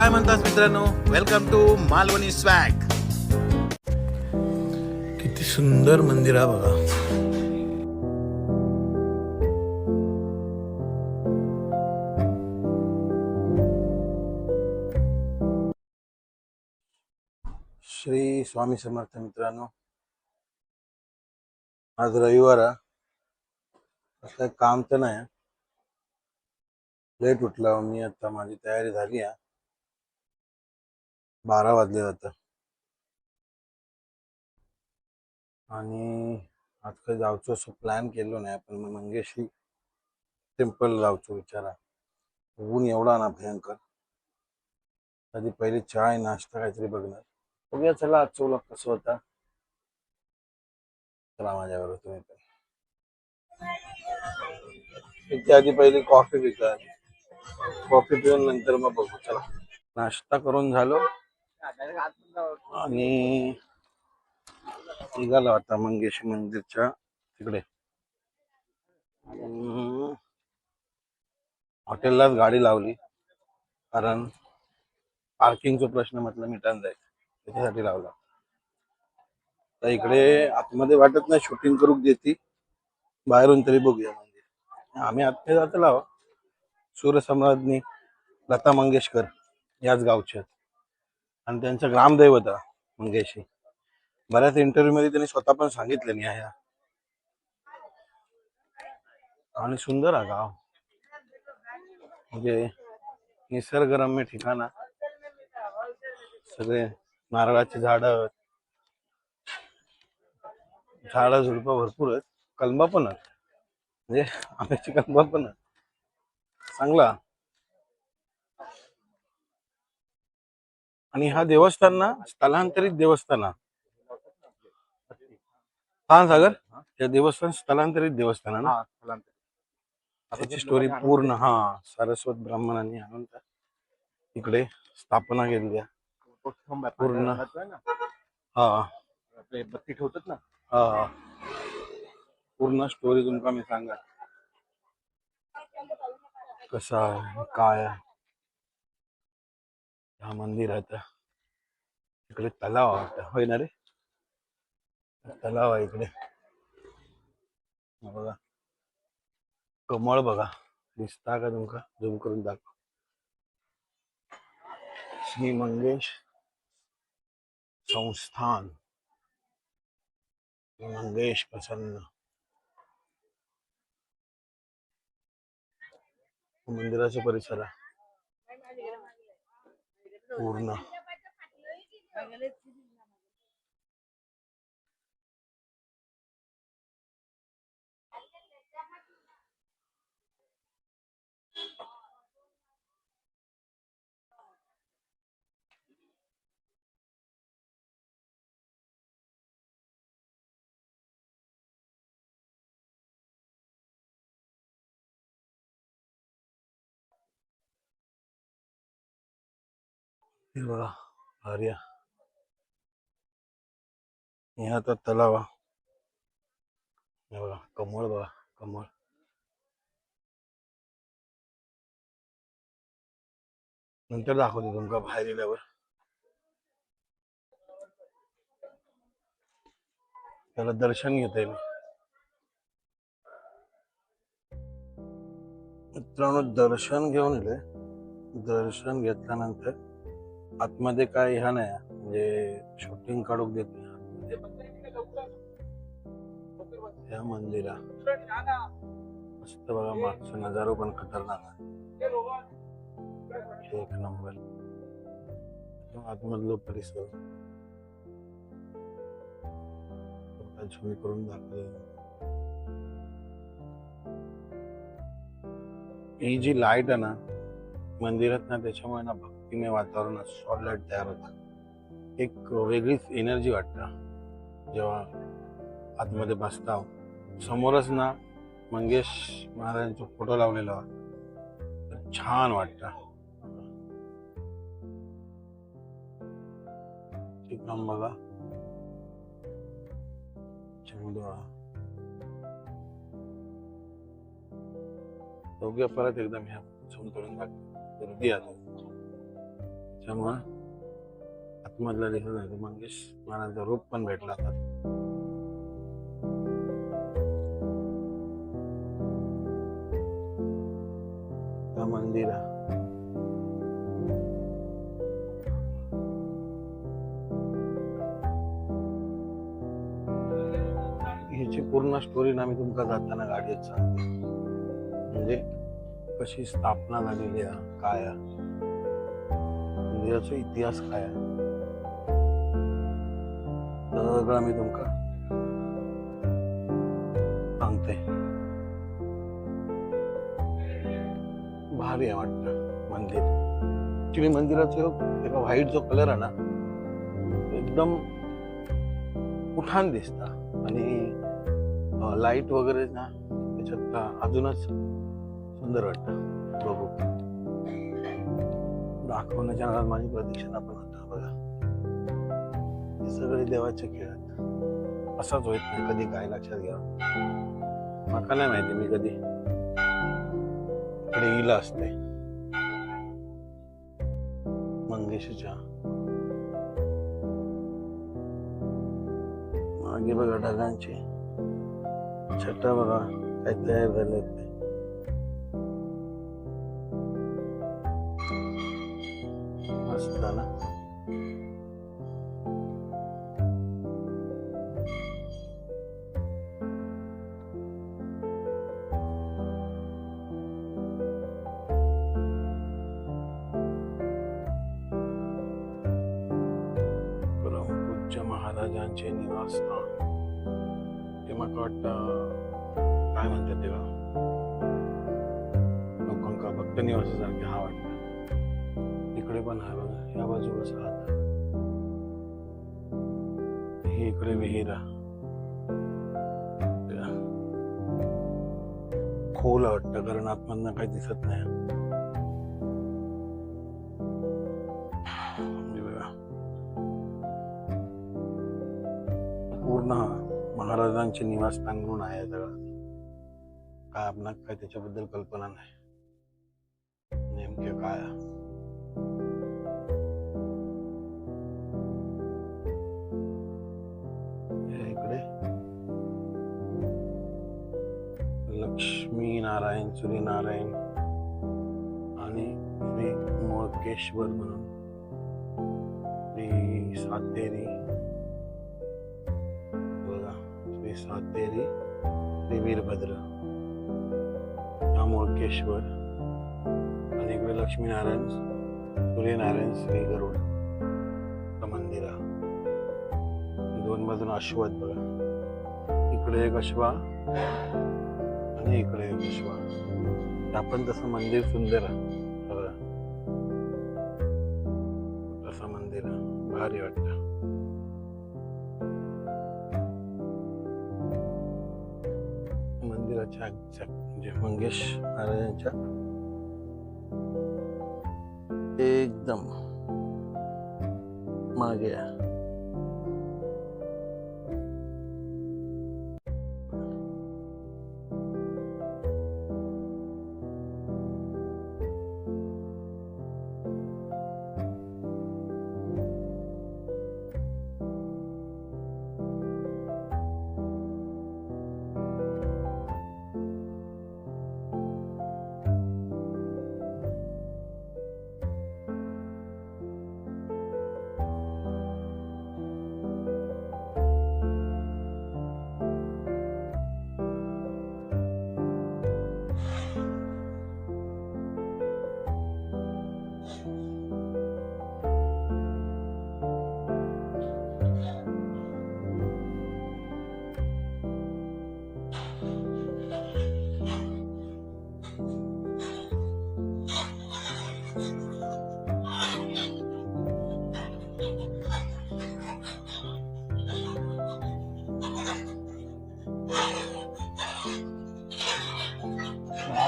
काय म्हणतात मित्रांनो? वेलकम टू मालवणी स्वॅग किती सुंदर मंदिर आहे बघा. श्री स्वामी समर्थ मित्रांनो आज रविवार काही काम तर नाही लेट उठला मी आता माझी तयारी झाली आहे. बारा वाजले आता आणि आज काही जाऊचो असं प्लॅन केलो नाही पण मग मंगेशी टेम्पल जाऊचो विचारा. ऊन एवढा ना भयंकर. आधी पहिले चहा नाश्ता काहीतरी बघणार. बघूया चला आजचं व्लॉग कसं होता. चला माझ्याबरोबर तुम्ही पण. इथे आधी पहिली कॉफी पिता. कॉफी पिऊन नंतर मग बघू. चला. नाश्ता करून झालो. आणि निघाला आता मंगेश मंदिरच्या तिकडे. हॉटेललाच गाडी लावली कारण पार्किंगचा प्रश्न म्हटलं मिटान जाईल त्याच्यासाठी लावला. तर इकडे आतमध्ये वाटत नाही शूटिंग करू देते बाहेरून तरी बघूया मंदिर आम्ही आतमध्ये जातो लाव सूर्यसम्राज्ञी लता मंगेशकर याच गावच्या आणि त्यांचं ग्रामदैवता मंगेशी. बऱ्याच इंटरव्ह्यू मध्ये त्यांनी स्वतः पण सांगितलेली आहे ह्या आणि सुंदर आहे गाव. म्हणजे निसर्गरम्य ठिकाण सगळे नारळाची झाड झाडं झुडपं भरपूर आहेत. कलमा पण आहेत. म्हणजे आंब्याची कलमा पण आहेत. चांगला. आणि हा देवस्थान ना स्थलांतरित देवस्थान. हा. सागर हे देवस्थान स्थलांतरित देवस्थान आहे ना? त्याची स्टोरी पूर्ण हा सारस्वत ब्राह्मणांनी आणून इकडे स्थापना केली पूर्ण. हा. बत्ती ठेवतात ना? हा. पूर्ण स्टोरी तुमका मी सांगा कसा आहे काय हा मंदिर आहे इकडे तलाव आहे वाटतं. होय ना रे? तलाव आहे इकडे. बघा. कमळ बघा. दिसता का तुमका झूम करून दाखव. श्री मंगेश संस्थान. मंगेश प्रसन्न. मंदिराचा परिसर आहे पूर्ण. हे बघा भारी हे आता तलाव हे. बघा कमळ बघा कमळ. नंतर दाखवतो तुमका बाहेर गेल्यावर. त्याला दर्शन घेतोय मी. मित्रांनो दर्शन घेऊन इले दर्शन घेतल्यानंतर आतमध्ये काय ह्या नाही म्हणजे शूटिंग काढूक देत नाही. या मंदिरा. मस्त बघा मागचं नजारो पण खतरनाक आहे. एक नंबर. आतमधलो परिसर. झुमी करून दाखवले ही जी लाइट आहे ना मंदिरात ना त्याच्यामुळे ना भक्तिमय वातावरण सॉलिड तयार होतं. एक वेगळीच एनर्जी वाटतं जेव्हा आतमध्ये बसता समोरच ना मंगेश महाराजांचा फोटो लावलेला छान वाटतं ठीक बघा. बघूया परत एकदम ह्या झूम हृदयात दाखव त्याच्यामुळं आतमधला दिसत नाही मंगेश महाराजांचा रूप पण भेटला आता. त्या मंदिरा. ह्याची पूर्ण स्टोरी ना मी तुमका जाताना गाडीत सांगतो. म्हणजे कशी स्थापना झालेली आहे काय आहे इतिहास काय आहे? सगळं मी तुमका सांगते. भारी आहे वाटत मंदिर. ऍक्च्युली मंदिराचं एका व्हाईट जो कलर आहे ना एकदम उठान दिसता. आणि लाइट वगैरे ना त्याच्यात अजूनच सुंदर वाटतं. दाखवण्याच्या नादात माझी प्रदक्षिणा पण होता बघा. हे सगळे देवाचे खेळ आहेत. असाच होत नाही कधी काय लक्षात घ्या. माका नाही माहिती मी कधी. इकडे इला असते. मंगेशच्या. मागे बघा ढगांची. छटा बघा. काय तयार झाले महाराजांचे निवासस्थान. ते मला वाटतं काय म्हणतात तेव्हा लोकांका भक्त निवासासारखे हा वाटतं. इकडे पण हा बघा या बाजूला राहत. ही इकडे विहीर त्या खोल वाटतं कारण आतमधनं काही दिसत नाही. महाराजांचे निवासस्थान म्हणून आहे सगळं काय आपण काय त्याच्याबद्दल कल्पना नाही? नेमके काय? इकडे. लक्ष्मी नारायण सूर्यनारायण आणि श्री मोळकेश्वर म्हणून. श्री सातेरी श्री सातेरी श्री वीरभद्र हा मोळकेश्वर आणि इकडे लक्ष्मीनारायण सूर्यनारायण श्री गरुड मंदिरा. दोन बाजून अश्व आहेत बघा. इकडे एक अश्वा आणि इकडे एक अश्वा. आपण तसं मंदिर सुंदर आहे तसं मंदिर आहे. भारी वाटतं. मंदिराच्या exact म्हणजे मंगेश महाराजांच्या एकदम मागे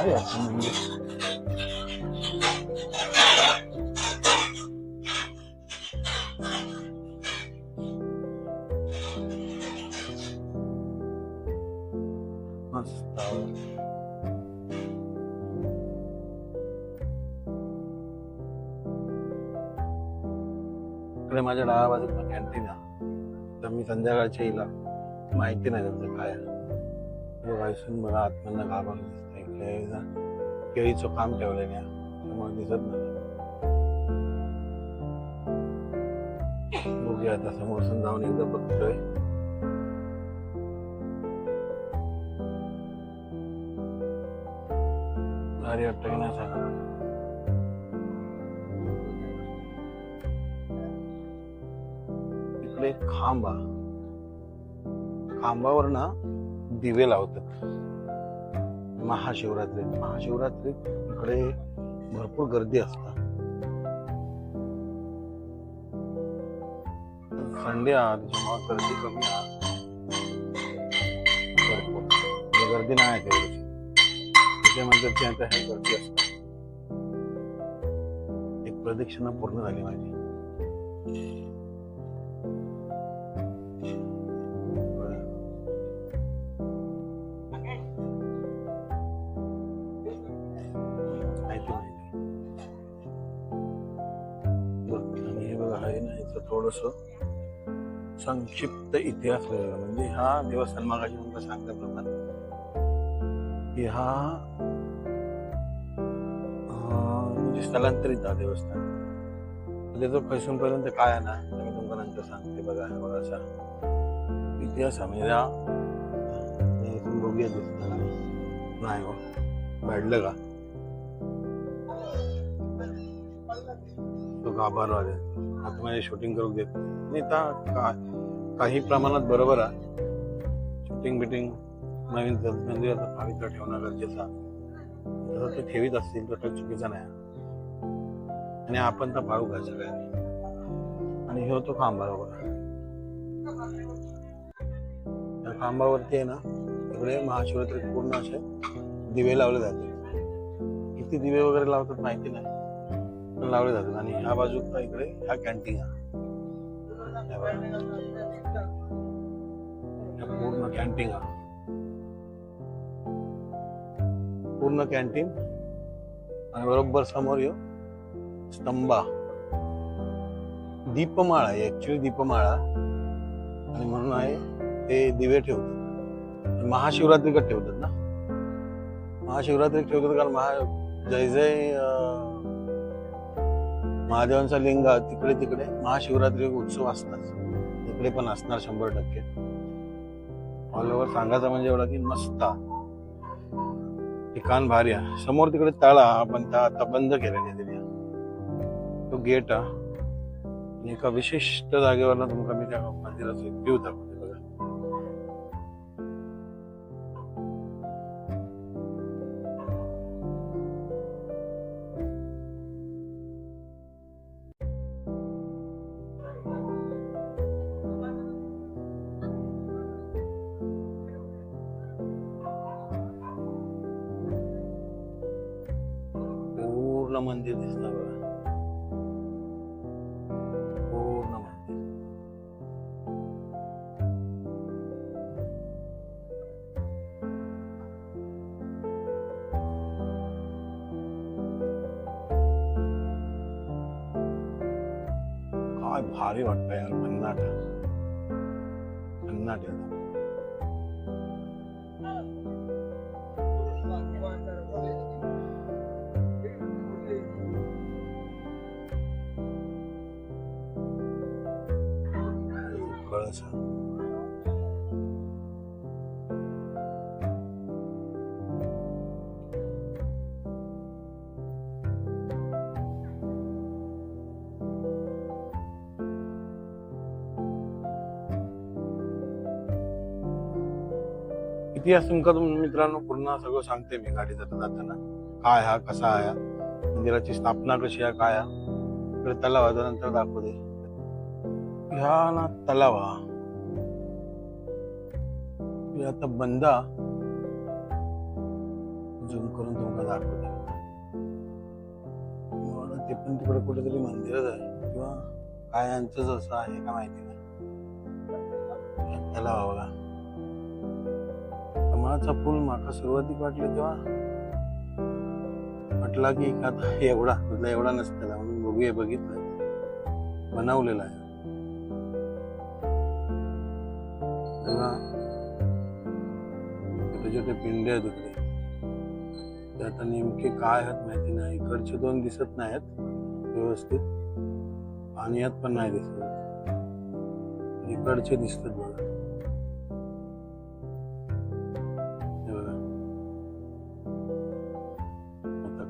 आहे. भारी वाटतं मंदिर मस्त इकडे माझ्या डाव्या बाजूला कॅन्टीन आहे तर मी संध्याकाळच्या येईल माहिती नाही त्यांचं काय आहे. हे वायसून मला आत्म्यांना घाबरलं दिसतं इकडे ना केळीचं काम ठेवलेलं आहे त्यामुळे दिसत नाही बघूया आता समोर जाऊन एकदा बघतोय भारी वाटतं की नाही खांब. खांबावर ना दिवे लावतात महाशिवरात्री महाशिवरात्री इकडे भरपूर गर्दी असतात. संडे हा त्याच्यामुळे गर्दी कमी हा भरपूर. म्हणजे गर्दी नाही आहे तेवढी मंदिरची म्हणजे आता ह्या गर्दी असतात. एक प्रदक्षिणा पूर्ण झाली माझी थोडस संक्षिप्त इतिहास लिहिलेला म्हणजे हा देवस्थान मागाशी तुम्हाला सांगितल्याप्रमाणे की हा अं, म्हणजे स्थलांतरित हा देवस्थान त्याचं पैसून पर्यंत काय आहे ना ते मी तुम्हाला नंतर सांगते बघा हा बघा असा. इतिहास हा म्हणजे हा हे इथून बघूया दिसतं का नाही? नाही हो. वाढलं का? आभार गाभार आता माझे शूटिंग करू देत नाही. आणि त्या का- काही प्रमाणात बरोबर आहे. शूटिंग बिटिंग नवीन मंदिराचा आता पावित्र्य ठेवणं गरजेचं तसं ते ठेवीत असतील तर काही चुकीचं नाही आणि आपण तर पाळू घ्या सगळ्यांनी? आणि हे होतो खांबावर. त्या खांबावरती आहे ना तिकडे महाशिवरात्री पूर्ण असे दिवे लावले जाते किती दिवे वगैरे लावतात माहिती नाही. लावले जातात. आणि ह्या बाजू इकडे ह्या कॅन्टीन पूर्ण कॅन्टीन पूर्ण कॅन्टीन आणि बरोबर समोर येऊ स्तंभा. दीपमाळा आहे ऍक्च्युली दीपमाळा. आणि म्हणून आहे ते दिवे ठेवतात. महाशिवरात्रीकडे ठेवतात ना? महाशिवरात्री ठेवतात कारण महा जय जय महादेवांचा लिंग तिकडे तिकडे महाशिवरात्री उत्सव असतात. तिकडे पण असणार शंभर टक्के. ऑल ओव्हर सांगायचं म्हणजे एवढा की मस्ता. ठिकाण भारी आहे. समोर तिकडे तळा पण त्या आता बंद केलेले तिने. तो गेट हा एका विशिष्ट जागेवरनं तुमका मी त्या मंदिराचं व्ह्यू दाखवतो. मंदिर दिसतं बघा पूर्ण काय भारी वाटतं यार भन्नाट। भन्नाट आहे. कळस इतिहास तुमका तुम मित्रांनो पूर्ण सगळं सांगते मी गाडी जाता जाताना. काय हा कसा आहे मंदिराची स्थापना कशी आहे काय हा? तलाव आहे, नंतर दाखवते. ह्या ना तलावा आता बंदा झूम करून तुमका दाखवते. ते पण तिकडे कुठेतरी मंदिरच आहे. किंवा काय यांचंच असं आहे का माहिती नाही. हे बघा कमळाचा फुल माका सुरुवातीक वाटलं तेव्हा. म्हटला की आता एवढा एवढा नसताना म्हणून बघूया बघितलं. बनवलेला आहे. तेव्हा छोटे छोटे पिंडे आहेत इकडे ते आता नेमके काय आहेत माहिती नाही. इकडचे दोन दिसत नाहीत व्यवस्थित. पाण्यात पण नाही दिसत. इकडचे दिसतात बघा. आता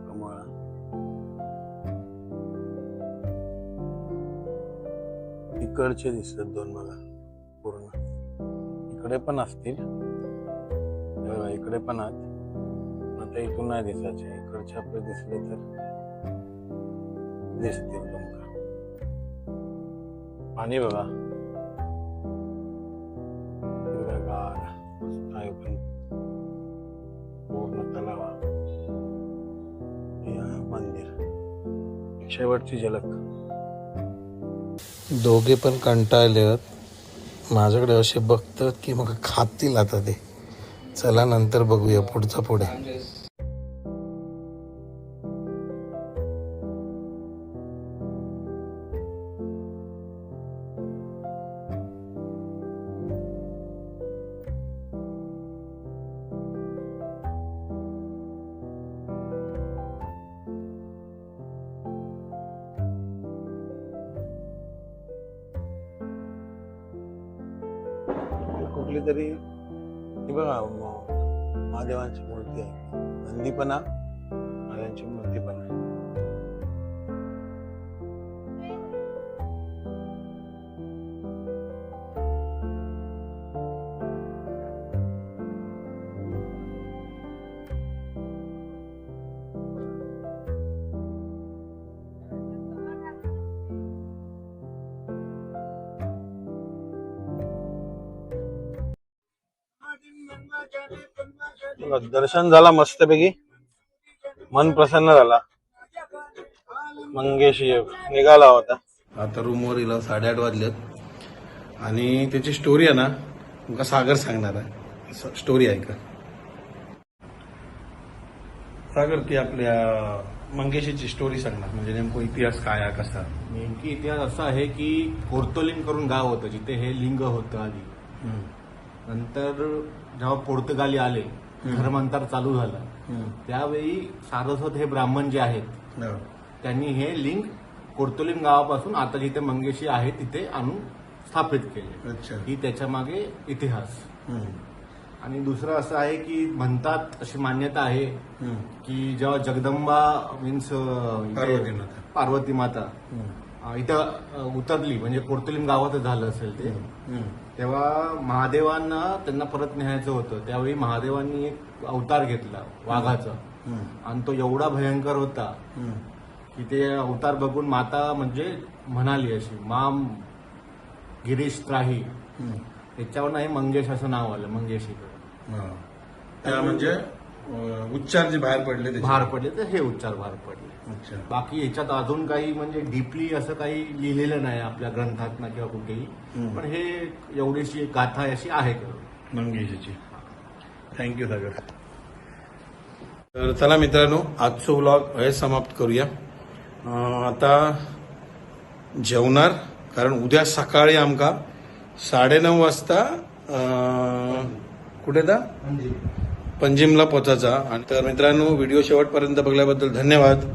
इकडचे दिसतात दोन मला इकडे पण असतील. इकडे पण आहेत आता इथून नाही दिसायचे. इकडचे आपले दिसले तर दिसतील तुमका पाणी बघा. हिरव्यागार मस्त आहे पण. पूर्ण तलावा हे मंदिर. शेवटची झलक. दोघे पण कंटाळले आहेत माझ्याकडे असे बघतात की मग खातील आता ते. चला नंतर बघूया पुढचा पुढे. दर्शन झाला मस्तपैकी. मन प्रसन्न झाला. मंगेश निघाला होता. आता रूमवर गेला साडेआठ वाजलेत. आणि त्याची स्टोरी आहे ना तुमका सागर सांगणार आहे. स्टोरी आहे का? सागर ती आपल्या मंगेशीची स्टोरी सांगणार. म्हणजे नेमकं इतिहास काय आहे कसा? नेमकी इतिहास असा आहे की कोर्तोलिंग करून गाव होतं जिथे हे लिंग होतं आधी. हम्म. नंतर जेव्हा पोर्तुगाली आले धर्मांतर चालू झालं त्यावेळी सारस्वत हे ब्राह्मण जे आहेत हो. त्यांनी हे लिंग कोर्तोलिंग गावापासून आता जिथे मंगेशी आहे तिथे आणून स्थापित केले अच्छा ही त्याच्यामागे इतिहास. आणि दुसरं असं आहे की म्हणतात अशी मान्यता आहे. की जेव्हा जगदंबा मीन्स पार्वती माता. इथं उतरली म्हणजे कोर्तुलिंग गावातच झालं असेल ते. तेव्हा महादेवांना त्यांना परत न्यायचं होतं त्यावेळी महादेवांनी एक अवतार घेतला वाघाचा. आणि तो एवढा भयंकर होता. की ते अवतार बघून माता म्हणजे म्हणाली अशी माम गिरीश त्राही. त्याच्यावर हे मंगेश असं नाव आलं मंगेशीकडे हा. त्या म्हणजे उच्चार जे बाहेर पडले. भार पडले तर हे उच्चार भार पडले अच्छा. बाकी याच्यात अजून काही म्हणजे डीपली असं काही लिहिलेलं नाही आपल्या ग्रंथात ना किंवा कुठेही. हम्म. पण हे एवढीशी गाथा अशी आहे. मंगेशीची. Thank you Sagar. तर चला मित्रांनो आजचं व्लॉग हे समाप्त करूया. अं, आता जेवणार कारण उद्या सकाळी आमका साडेनऊ वाजता अं, कुठे दा? पंजिमला पोचायचा. आणि तर मित्रांनो व्हिडिओ शेवटपर्यंत बघल्याबद्दल धन्यवाद.